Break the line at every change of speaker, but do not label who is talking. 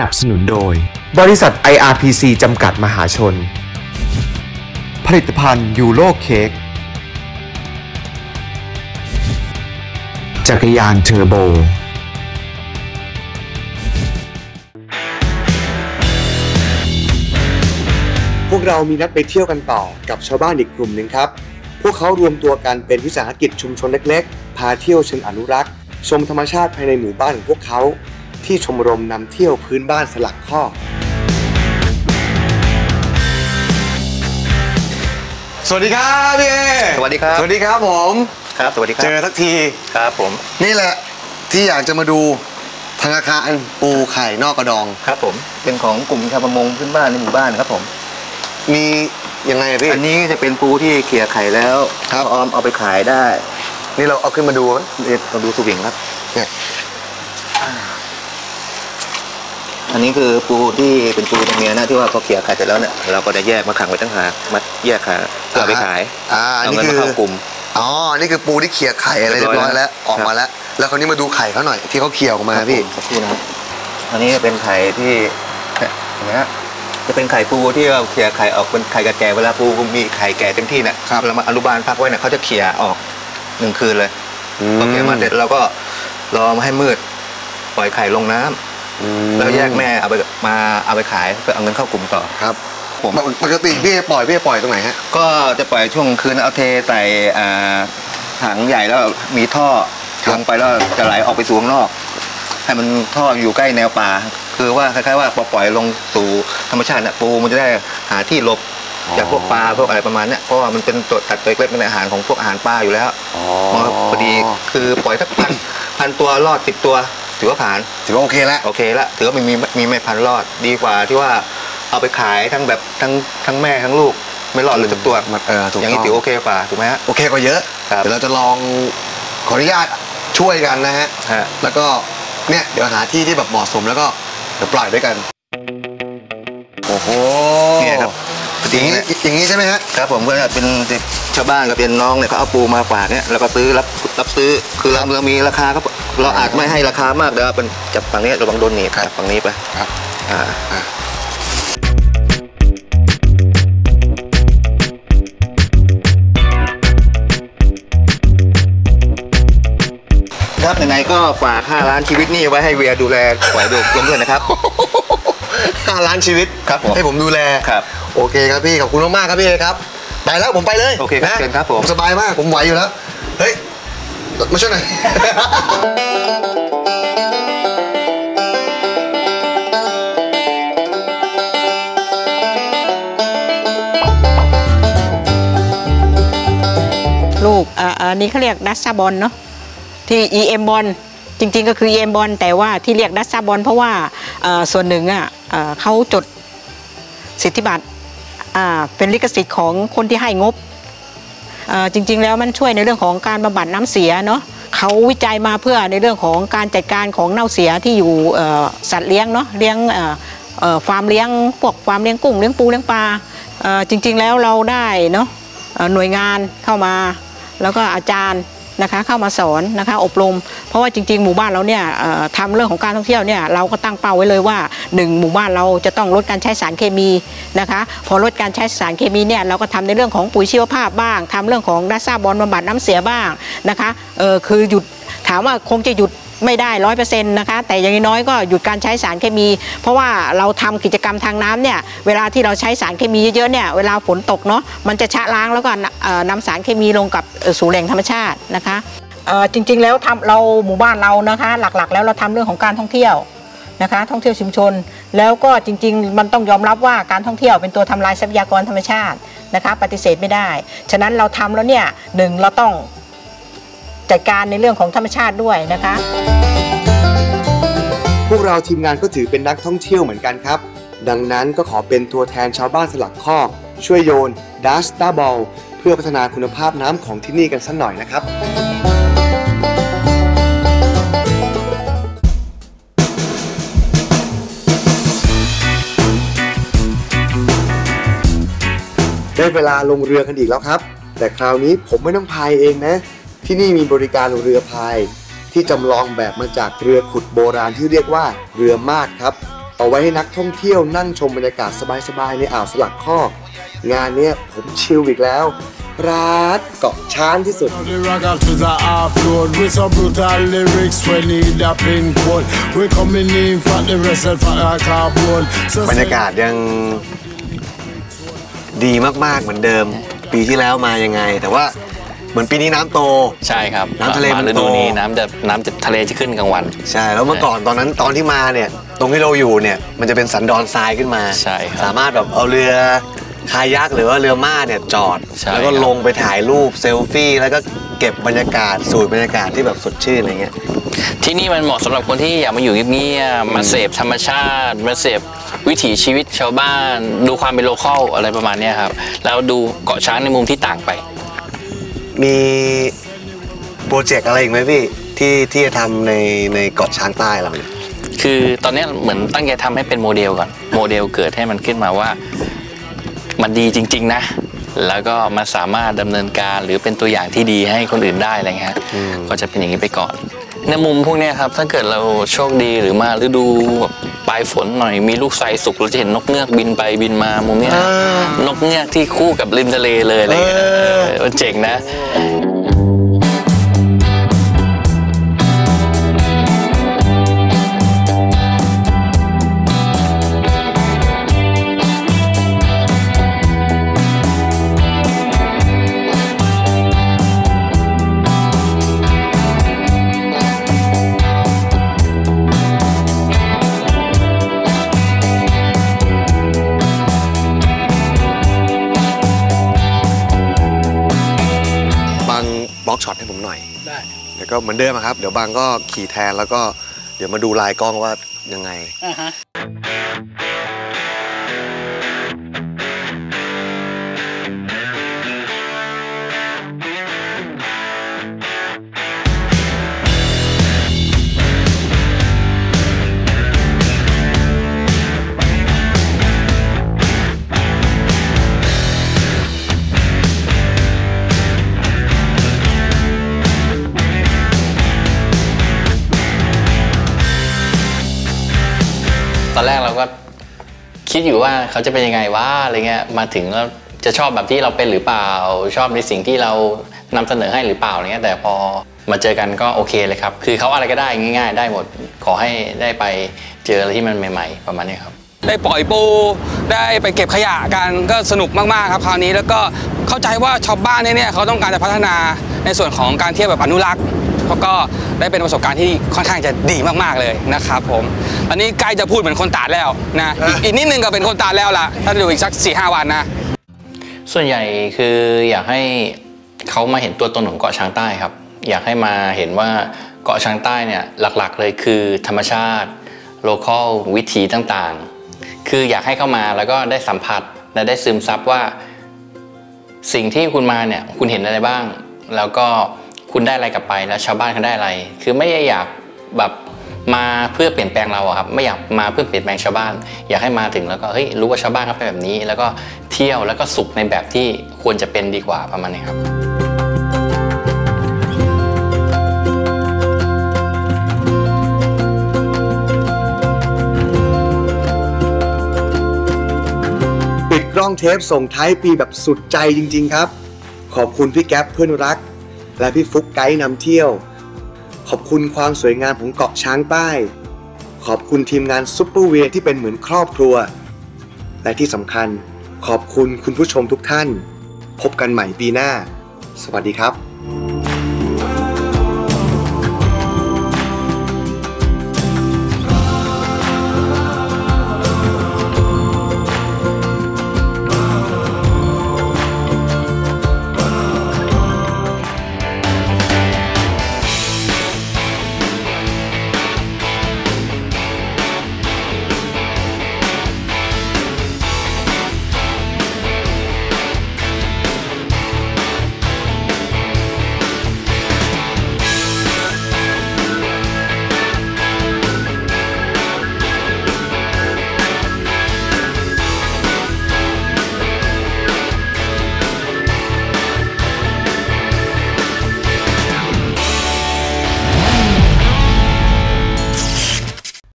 นับสนุนโดย บริษัท IRPC จำกัดมหาชน ผลิตภัณฑ์ยูโรเค้กจักรยานเทอร์โบ
พวกเรามีนัดไปเที่ยวกันต่อกับชาวบ้านอีกกลุ่มหนึ่งครับ พวกเขารวมตัวกันเป็นวิสาหกิจชุมชนเล็ก ๆ พาเที่ยวเชิงอนุรักษ์ ชมธรรมชาติภายในหมู่บ้านของพวกเขา ที่ชมรมนำเที่ยวพื้นบ้านสลักข้อ สวัสดีครับพี่เอ
สวัสดีครับ
สวัสดีครับผม
ครับ สวัสดีครั
เจอสักที
ครับผม
นี่แหละที่อยากจะมาดูธนาคารปูไข่นอกกระดอง
ครับผม เป็นของกลุ่มชาวประมงพื้นบ้านในหมู่บ้านครับผม
มียังไงอะพี่
อันนี้จะเป็นปูที่เขี่ยไข่แล้ว
ครับ
ออมเอาไปขายได้
นี่เราเอาขึ้นมาดูไหม
เดี๋ยวเราดูสวิงครับ
เนี่ย
อันนี้คือปูที่เป็นปูตัวเมียนะที่ว่าเขาเขี่ยไข่เสร็จแล้วเนี่ยเราก็จะแยกมาขังไว้ตั้งหากมาแยกขาเพื่อเอาไปขาย
อ่า
เอา
นี่
เงิน
คือ
มาเข้ากลุ่ม
อ๋อนี่คือปูที่เขี่ยไข่อะไรเรียบร้อยแล้วออกมาแล้ว แล้วคราวนี้มาดูไข่เขาหน่อยที่เขาเขี่ยออกมาพี่
สักครู่นะครับอันนี้เป็นไข่ที่เนี่ยเห็นไหมฮะจะเป็นไข่ปูที่เราเขี่ยไข่ออกเป็นไข่แก่ๆเวลาปูมีไข่แก่เต็มที่เนี่ย
ครับ
เรามาอนุบาลพักไว้เนี่ยเขาจะเขี่ยออกหนึ่งคืนเลย
อืม
พอเขี่ยมาเสร็จเราก็รอมาให้มืด ปล่อยไข่ลงน้ำ
อืม
แล้วแยกแม่เอาไปมาเอาไปขายเพื่อเอาเงินเข้ากลุ่มต่อ
ครับ
ผม
ปกติพี่ปล่อยพี่ปล่อยตรงไหนฮะ
ก็จะปล่อยช่วงคืนเอาเทใส่อ่าถังใหญ่แล้วมีท่อ
ครับ
ลงไปแล้วจะไหลออกไปสู่ข้างนอก ให้มันท่ออยู่ใกล้แนวป่า คือว่าคล้ายๆว่าพอปล่อยลงสู่ธรรมชาติเนี่ยปูมันจะได้หาที่หลบจากพวกปลาพวกอะไรประมาณเนี้ยเพราะว่ามันเป็นตัวตัดตัวเล็กๆเป็นอาหารของพวกอาหารปลาอยู่แล้ว
อ๋อ
พอดีคือปล่อยสักพันพันตัวรอดสิบตัว ถือว่าผ่าน
ถือว่าโอเคแล้ว
โอเคละถือว่ามีมีมีไม่พันรอดดีกว่าที่ว่าเอาไปขายทั้งแบบทั้งทั้งแม่ทั้งลูกไม่รอดเลยสักตัว
มันเออถูก
อย่างนี้
ต้อง
ถือโอเคกว่าถูกไหมฮะ
โอเคกว่าเยอะ
ครับ
เดี๋ยวเราจะลองขออนุญาตช่วยกันนะฮะ
ฮะ
แล้วก็เนี่ยเดี๋ยวหาที่ที่แบบเหมาะสมแล้วก็เดี๋ยวปล่อยด้วยกันโอ้โห
เนี่ยครับ
อย่างนี้อย่างนี้ใช่ไหมฮะ
ครับผมก็เป็นชาวบ้านกับเป็นน้องเนี่ยเขาเอาปูมาฝากเนี่ยแล้วก็ซื้อรับรับซื้อคือเราเรามีราคาครับ เราอาจไม่ให้ราคามากเดี๋ยวเป็นจับฝั่งนี้ระวังโดนหนีบ
ครับ
จับฝั่งนี้ไป
ครับ
อ่า
อะ
ครับยังไงก็ฝาก5ล้านชีวิตนี่ไว้ให้เวียดูแลปล่อยดูลงด้วยนะครับ
ห้าล้านชีวิต
ครับผม
ให้ผมดูแล
ครับ
โอเคครับพี่ขอบคุณมากๆครับพี่ครับไปแล้วผมไปเลย
โอเคครับ
นะ
เชิญครับผม
สบายมากผมไหวอยู่แล้วเฮ้ย มาช่วยหน่อย
ลูกอ่าอันนี้เขาเรียกดัสซาบอลเนาะที่ EM บอลจริงๆก็คือ EM บอลแต่ว่าที่เรียกดัสซาบอลเพราะว่าอ่อส่วนหนึ่งอะเขาจดสิทธิบัตรอ่าเป็นลิขสิทธิ์ของคนที่ให้งบ จริงๆแล้วมันช่วยในเรื่องของการบำบัดน้ำเสียเนาะเขาวิจัยมาเพื่อในเรื่องของการจัดการของเน่าเสียที่อยู่สัตว์เลี้ยงเนาะเลี้ยงฟาร์มเลี้ยงพวกฟาร์มเลี้ยงกุ้งเลี้ยงปูเลี้ยงปลาจริง ๆ แล้วเราได้เนาะหน่วยงานเข้ามา แล้วก็อาจารย์ นะคะเข้ามาสอนนะคะอบรม เพราะว่าจริง ๆ หมู่บ้านเราเนี่ยทำเรื่องของการท่องเที่ยวเนี่ยเราก็ตั้งเป้าไว้เลยว่าหนึ่งหมู่บ้านเราจะต้องลดการใช้สารเคมีนะคะพอลดการใช้สารเคมีเนี่ยเราก็ทำในเรื่องของปุ๋ยชีวภาพบ้างทำเรื่องของดัซซาบอลบำบัดน้ำเสียบ้างนะคะเออคือหยุดถามว่าคงจะหยุด ไม่ได้ร้อยเปอร์เซ็นต์นะคะแต่อย่างน้อยก็หยุดการใช้สารเคมี เพราะว่าเราทำกิจกรรมทางน้ำเนี่ยเวลาที่เราใช้สารเคมีเยอะๆเนี่ยเวลาฝนตกเนาะมันจะชะล้างแล้วก็เอ่อนำสารเคมีลงกับสู่แหล่งธรรมชาตินะคะจริงๆแล้วทำเราหมู่บ้านเรานะคะ หลักๆ แล้วเราทำเรื่องของการท่องเที่ยวนะคะ ท่องเที่ยวชุมชน แล้วก็จริง ๆ มันต้องยอมรับว่าการท่องเที่ยวเป็นตัวทำลายทรัพยากรธรรมชาตินะคะ ปฏิเสธไม่ได้ ฉะนั้นเราทำแล้วเนี่ยหนึ่งเราต้อง จัดการในเรื่องของธรรมชาติด้วยนะคะ
พวกเราทีมงานก็ถือเป็นนักท่องเที่ยวเหมือนกันครับ ดังนั้นก็ขอเป็นตัวแทนชาวบ้านสลักคอก ช่วยโยนดัสตาบอลเพื่อพัฒนาคุณภาพน้ำของที่นี่กันสักหน่อยนะครับได้เวลาลงเรือกันอีกแล้วครับ แต่คราวนี้ผมไม่ต้องพายเองนะ ที่นี่มีบริการเรือพายที่จำลองแบบมาจากเรือขุดโบราณที่เรียกว่าเรือมาดครับ เอาไว้ให้นักท่องเที่ยวนั่งชมบรรยากาศสบายๆในอ่าวสลักคอก งานเนี้ยผมชิลอีกแล้วรัดเกาะช้างที่สุด
The rocket is a off-road with some brutal lyrics when need a pin code. We coming in for the rest of our carbon. So
บรรยากาศยังดีมากๆเหมือนเดิม ปีที่แล้วมายังไง แต่ว่า เหมือนปีนี้น้ำโต
ใช่ครับ
น้ำทะเล
มา
มัน
ฤดู
โต
นี้น้ำจะน้ำจะทะเลจะขึ้นกลางวัน
ใช่แล้วเมื่อก่อนตอนนั้นตอนที่มาเนี่ย ตรงที่เราอยู่เนี่ยมันจะเป็นสันดอนทรายขึ้นมา
ใช่ครับ
สามารถแบบเอาเรือคายักหรือว่าเรือม่าเนี่ยจอด
ใช่
แล้วก็
ครับ
ลงไปถ่ายรูปเซลฟี่ แล้วก็เก็บบรรยากาศสูตรบรรยากาศที่แบบสดชื่นอะไรเงี้ย
ที่นี่มันเหมาะสำหรับคนที่อยากมาอยู่เงียบๆมาเสพธรรมชาติ มาเสพวิถีชีวิตชาวบ้าน ดูความเป็นโลคอลอะไรประมาณเนี้ยครับแล้วดูเกาะช้างในมุมที่ต่างไป
มีโปรเจกต์อะไรอีกไหมพี่ที่ที่จะทำในในเกาะช้างใต้เราเนี่ย
คือตอนเนี้ยเหมือนตั้งใจทำให้เป็นโมเดลก่อน โมเดลเกิดให้มันขึ้นมาว่า มันดีจริง ๆ นะ แล้วก็มันสามารถดำเนินการหรือเป็นตัวอย่างที่ดีให้คนอื่นได้อะไรเงี้ยฮะก็จะเป็นอย่างนี้ไปก่อน ในมุมพวกเนี้ยครับ ถ้าเกิดเราโชคดีหรือมาฤดูแบบปลายฝนหน่อยมีลูกไซสุกเราจะเห็นนกเงือกบินไปบินมามุมเนี้ยนกเงือกที่คู่กับริมทะเลเลยอะไรเงี้ยเออมันเจ๋งนะ
กช็อตให้ผมหน่อย ได้แล้วก็เหมือนเดิมอะครับ เดี๋ยวบางก็ขี่แทนแล้วก็เดี๋ยวมาดูลายกล้องว่ายังไง
ตอนแรกเราก็คิดอยู่ว่าเขาจะเป็นยังไงวะอะไรเงี้ยมาถึงแล้วจะชอบแบบที่เราเป็นหรือเปล่า ชอบในสิ่งที่เรานำเสนอให้หรือเปล่าอะไรเงี้ยแต่พอมาเจอกันก็โอเคเลยครับ คือเขาอะไรก็ได้ง่าย ๆ ได้หมดขอให้ได้ไปเจออะไรที่มันใหม่ ๆ ประมาณนี้ครับ
ได้ปล่อยปู ได้ไปเก็บขยะกันก็สนุกมากๆครับคราวนี้แล้วก็เข้าใจว่าชาวบ้านเนี่ยเขาต้องการจะพัฒนาในส่วนของการเที่ยวแบบอนุรักษ์ แล้วก็ได้เป็นประสบการณ์ที่ค่อนข้างจะดีมากๆเลยนะครับผมอันนี้ใกล้จะพูดเหมือนคนตาดแล้วนะอีกอีกนิดนึงก็เป็นคนตาดแล้วล่ะถ้าอยู่อีกสัก4ีหวันนะ
ส่วนใหญ่คืออยากให้เขามาเห็นตัวตนของเกาะช้างใต้ครับ อยากให้มาเห็นว่าเกาะช้างใต้เนี่ยหลักๆเลยคือธรรมชาติโลคอลวิถีต่างๆ คืออยากให้เข้ามาแล้วก็ได้สัมผัสและได้ซึมซับว่า สิ่งที่คุณมาเนี่ยคุณเห็นอะไรบ้าง แล้วก็ คุณได้อะไรกลับไปแล้วชาวบ้านเขาได้อะไร คือไม่ได้อยากแบบมาเพื่อเปลี่ยนแปลงเราอะครับไม่อยากมาเพื่อเปลี่ยนแปลงชาวบ้าน อยากให้มาถึงแล้วก็เฮ้ยรู้ว่าชาวบ้านเขาเป็นแบบนี้ แล้วก็เที่ยวแล้วก็สุขในแบบที่ควรจะเป็นดีกว่าประมาณนี้ครับ
ปิดกล้องเทปส่งท้ายปีแบบสุดใจจริง ๆ ครับ ขอบคุณพี่แก๊ปเพื่อนรัก และพี่ฟุกไกด์นำเที่ยว ขอบคุณความสวยงามของเกาะช้างใต้ ขอบคุณทีมงานซุปเปอร์เวียที่เป็นเหมือนครอบครัว และที่สำคัญขอบคุณคุณผู้ชมทุกท่าน พบกันใหม่ปีหน้า สวัสดีครับ